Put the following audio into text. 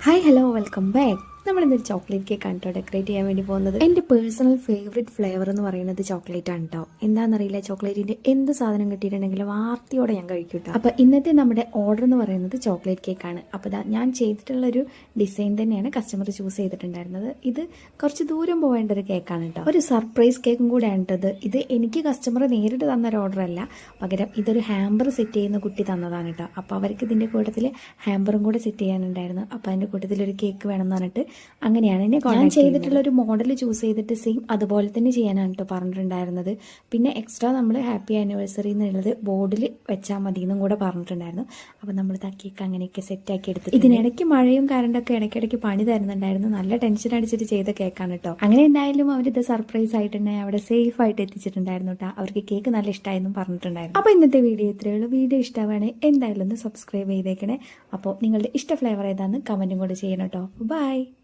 Hi hello welcome back നമ്മൾ ഇന്നൊരു chocolate cake കേട്ടോ ഡെക്കറേറ്റ് ചെയ്യാൻ വേണ്ടി പോകുന്നത്? എന്റെ പേഴ്സണൽ ഫേവറേറ്റ് ഫ്ലേവർ എന്ന് പറയുന്നത് ചോക്ലേറ്റ് ആണ് കേട്ടോ എന്താണെന്നറിയില്ല ചോക്ലേറ്റിന്റെ എന്ത് സാധനം കിട്ടിയിട്ടുണ്ടെങ്കിലും വാർത്തയോടെ ഞാൻ കഴിക്കും കേട്ടോ അപ്പോൾ ഇന്നത്തെ നമ്മുടെ ഓർഡർ എന്ന് പറയുന്നത് ചോക്ലേറ്റ് കേക്ക് ആണ്. അപ്പോൾ ഞാൻ ചെയ്തിട്ടുള്ളൊരു ഡിസൈൻ തന്നെയാണ് കസ്റ്റമർ ചൂസ് ചെയ്തിട്ടുണ്ടായിരുന്നത്. ഇത് കുറച്ച് ദൂരം പോകേണ്ട ഒരു കേക്കാണ് കേട്ടോ ഒരു സർപ്രൈസ് കേക്കും കൂടെയാണ് കേട്ടത് ഇത്. എനിക്ക് കസ്റ്റമർ നേരിട്ട് തന്ന ഒരു ഓർഡർ അല്ല. പകരം ഇതൊരു ഹാമ്പർ സെറ്റ് ചെയ്യുന്ന കുട്ടി തന്നതാണ് കേട്ടോ അപ്പോൾ അവർക്ക് ഇതിന്റെ കൂട്ടത്തിൽ ഹാമ്പറും കൂടെ സെറ്റ് ചെയ്യാനുണ്ടായിരുന്നു. അപ്പോൾ അതിന്റെ കൂട്ടത്തിൽ ഒരു കേക്ക് വേണമെന്ന് പറഞ്ഞിട്ട് അങ്ങനെയാണ് എന്നെ ഞാൻ ചെയ്തിട്ടുള്ള ഒരു മോഡൽ ചൂസ് ചെയ്തിട്ട് സെയിം അതുപോലെ തന്നെ ചെയ്യാനാണ് കേട്ടോ പറഞ്ഞിട്ടുണ്ടായിരുന്നത്. പിന്നെ എക്സ്ട്രാ നമ്മൾ ഹാപ്പി ആനിവേഴ്സറി എന്നുള്ളത് ബോർഡിൽ വെച്ചാൽ മതി എന്നും കൂടെ പറഞ്ഞിട്ടുണ്ടായിരുന്നു. അപ്പോൾ നമ്മൾ തക്കിയൊക്കെ അങ്ങനെയൊക്കെ സെറ്റാക്കി എടുത്തു ഇതിനിടയ്ക്ക് മഴയും കറണ്ടൊക്കെ ഇടയ്ക്കിടയ്ക്ക് പണി തരുന്നുണ്ടായിരുന്നു. നല്ല ടെൻഷൻ അടിച്ചിട്ട് ചെയ്ത കേക്കാണ് കേട്ടോ അങ്ങനെ എന്തായാലും അവരിത് സർപ്രൈസ് ആയിട്ട് തന്നെ അവിടെ സേഫ് ആയിട്ട് എത്തിച്ചിട്ടുണ്ടായിരുന്നു കേട്ടോ അവർക്ക് കേക്ക് നല്ല ഇഷ്ടമായെന്നും പറഞ്ഞിട്ടുണ്ടായിരുന്നു. അപ്പോൾ ഇന്നത്തെ വീഡിയോ ഇത്രയേ ഉള്ളൂ. വീഡിയോ ഇഷ്ടമാണെങ്കിൽ എന്തായാലും ഒന്ന് സബ്സ്ക്രൈബ് ചെയ്തേക്കണേ. അപ്പോൾ നിങ്ങളുടെ ഇഷ്ട ഫ്ലേവർ ഏതാണെന്ന് കമന്റും കൂടെ ചെയ്യണം കേട്ടോ ബൈ